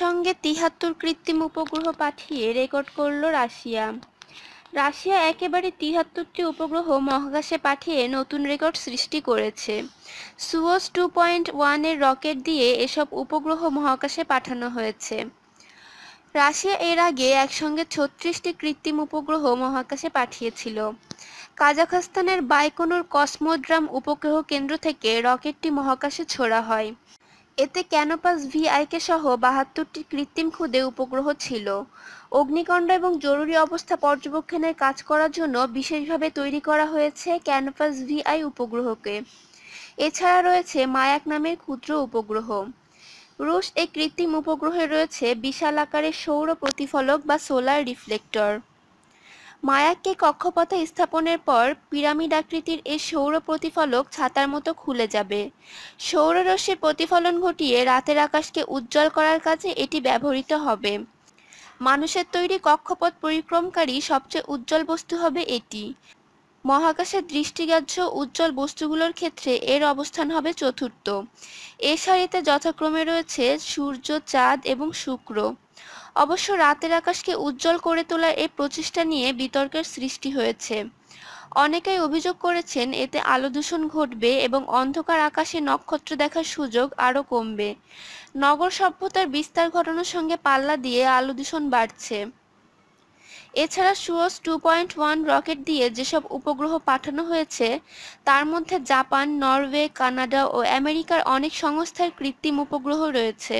একসঙ্গে তিহাত্তর কৃত্রিম উপগ্রহ পাঠিয়ে রেকর্ড করল রাশিয়া। রাশিয়া একেবারে তিহাত্তরটি উপগ্রহ মহাকাশে পাঠিয়ে নতুন রেকর্ড সৃষ্টি করেছে। সুওস টু পয়েন্ট ওয়ানের রকেট দিয়ে এসব উপগ্রহ মহাকাশে পাঠানো হয়েছে। রাশিয়া এর আগে একসঙ্গে ছত্রিশটি কৃত্রিম উপগ্রহ মহাকাশে পাঠিয়েছিল। কাজাখস্তানের বাইকোনুর কসমোড্রাম উপগ্রহ কেন্দ্র থেকে রকেটটি মহাকাশে ছোড়া হয়। এতে ক্যানোপাস ভিআইকে সহ বাহাত্তরটি কৃত্রিম খুদে উপগ্রহ ছিল। অগ্নিকাণ্ড এবং জরুরি অবস্থা পর্যবেক্ষণের কাজ করার জন্য বিশেষভাবে তৈরি করা হয়েছে ক্যানোপাস ভিআই উপগ্রহকে। এছাড়া রয়েছে মায়াক নামের ক্ষুদ্র উপগ্রহ। রুশ এই কৃত্রিম উপগ্রহে রয়েছে বিশাল আকারের সৌর প্রতিফলক বা সোলার রিফ্লেক্টর। মায়াককে কক্ষপথে স্থাপনের পর পিরামিড আকৃতির এই সৌর প্রতিফলক ছাতার মতো খুলে যাবে। সৌররশ্মির প্রতিফলন ঘটিয়ে রাতের আকাশকে উজ্জ্বল করার কাজে এটি ব্যবহৃত হবে। মানুষের তৈরি কক্ষপথ পরিক্রমকারী সবচেয়ে উজ্জ্বল বস্তু হবে এটি। মহাকাশের দৃষ্টিগ্রাহ্য উজ্জ্বল বস্তুগুলোর ক্ষেত্রে এর অবস্থান হবে চতুর্থ। এ সারিতে যথাক্রমে রয়েছে সূর্য, চাঁদ এবং শুক্র। অবশ্য রাতের আকাশকে উজ্জ্বল করে তোলার এই প্রচেষ্টা নিয়ে বিতর্কের সৃষ্টি হয়েছে। অনেকেই অভিযোগ করেছেন এতে আলো দূষণ ঘটবে এবং অন্ধকার আকাশে নক্ষত্র দেখার সুযোগ আরও কমবে। নগর সভ্যতার বিস্তার ঘটানোর সঙ্গে পাল্লা দিয়ে আলো দূষণ বাড়ছে। এছাড়া Soyuz two point one rocket দিয়ে যেসব উপগ্রহ পাঠানো হয়েছে, তার মধ্যে জাপান, নরওয়ে, কানাডা ও আমেরিকার অনেক সংস্থার কৃত্রিম উপগ্রহ রয়েছে।